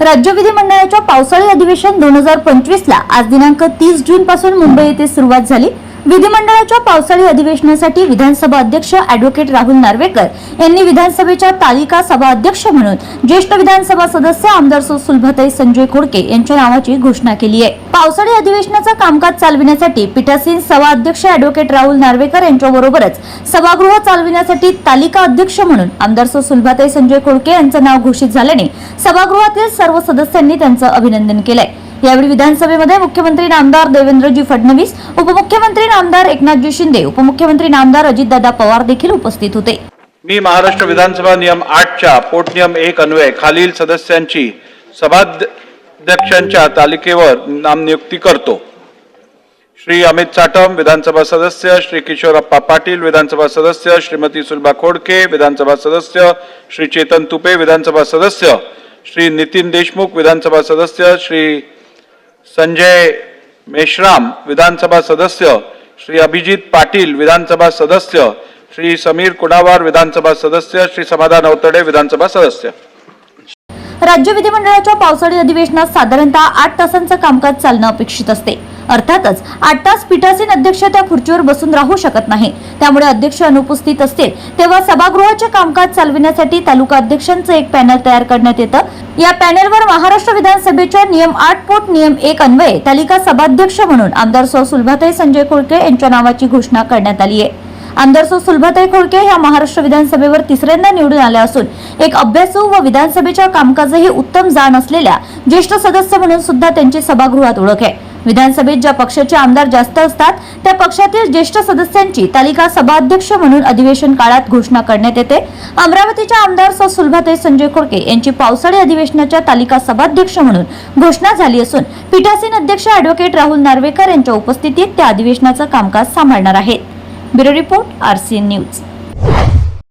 राज्य विधिमंडळाच्या पावसाळी अधिवेशन दोन हजार पंचवीसला आज दिनांक तीस जून पासून मुंबई येथे सुरुवात झाली. विधिमंडळाच्या पावसाळी अधिवेशनासाठी विधानसभा अध्यक्ष अॅडव्होकेट राहुल नार्वेकर यांनी विधानसभेच्या तालिका सभा अध्यक्ष म्हणून ज्येष्ठ विधानसभा सदस्य आमदार सुलभताई सुलभाताई संजय खोडके यांच्या नावाची घोषणा केली आहे. पावसाळी अधिवेशनाचं कामकाज चालविण्यासाठी पीठासीन सभा अध्यक्ष अॅडव्होकेट राहुल नार्वेकर यांच्याबरोबरच सभागृह चालविण्यासाठी तालिका अध्यक्ष म्हणून आमदार सु सुलभाताई संजय खोडके यांचं नाव घोषित झाल्याने सभागृहातील सर्व सदस्यांनी त्यांचं अभिनंदन केलंय. यावेळी विधानसभेमध्ये मुख्यमंत्री नामदार देवेंद्रजी फडणवीस उपमुख्यमंत्री नामदार एकनाथजी शिंदे उपमुख्यमंत्री नामदार अजितदादा पवार देखील उपस्थित होते. मी महाराष्ट्र विधानसभा नियम आठच्या पोटनियम एक अन्वये खालील सदस्यांची सभाध्यक्षांच्या तालिकेवर नामनियुक्ती करतो. श्री अमित चाटम विधानसभा सदस्य श्री किशोरप्पा पाटील विधानसभा सदस्य श्रीमती सुलभा खोडके विधानसभा सदस्य श्री चेतन तुपे विधानसभा सदस्य श्री नितीन देशमुख विधानसभा सदस्य श्री संजय मेश्राम विधानसभा सदस्य श्री अभिजित पाटील विधानसभा सदस्य श्री समीर कुडावार विधानसभा सदस्य श्री समाधान अवतडे विधानसभा सदस्य. राज्य विधिमंडळाच्या पावसाळी अधिवेशनात साधारणतः आठ तासांचं कामकाज चालणं अपेक्षित असते. अर्थातच आठ तास पीठासीन अध्यक्ष त्या खुर्चीवर बसून राहू शकत नाही. त्यामुळे अध्यक्ष अनुपस्थित असतील तेव्हा सभागृहाचे कामकाज चालविण्यासाठी तालुका अध्यक्षांचं एक पॅनल तयार करण्यात येतं. या पॅनलवर महाराष्ट्र विधानसभेच्या नियम आठ पोट नियम एक अन्वये तालिका सभाध्यक्ष म्हणून आमदार सौ सुलभाताई संजय खोडके यांच्या नावाची घोषणा करण्यात आली आहे. आमदार सौ सुलभाताई खोडके ह्या महाराष्ट्र विधानसभेवर तिसऱ्यांदा निवडून आल्या असून एक अभ्यासू व विधानसभेच्या कामकाजही उत्तम जाण असलेल्या ज्येष्ठ सदस्य म्हणून सुद्धा त्यांची सभागृहात ओळख आहे. विधानसभेत ज्या पक्षाचे आमदार जास्त असतात त्या पक्षातील ज्येष्ठ सदस्यांची तालिका सभाध्यक्ष म्हणून अधिवेशन काळात घोषणा करण्यात येते. अमरावतीच्या आमदार सौ सुलभाताई संजय खोडके यांची पावसाळी अधिवेशनाच्या तालिका सभाध्यक्ष म्हणून घोषणा झाली असून पीठासीन अध्यक्ष अॅडव्होकेट राहुल नार्वेकर यांच्या उपस्थितीत त्या अधिवेशनाचं कामकाज सांभाळणार आहेत. Bureau report RCN news.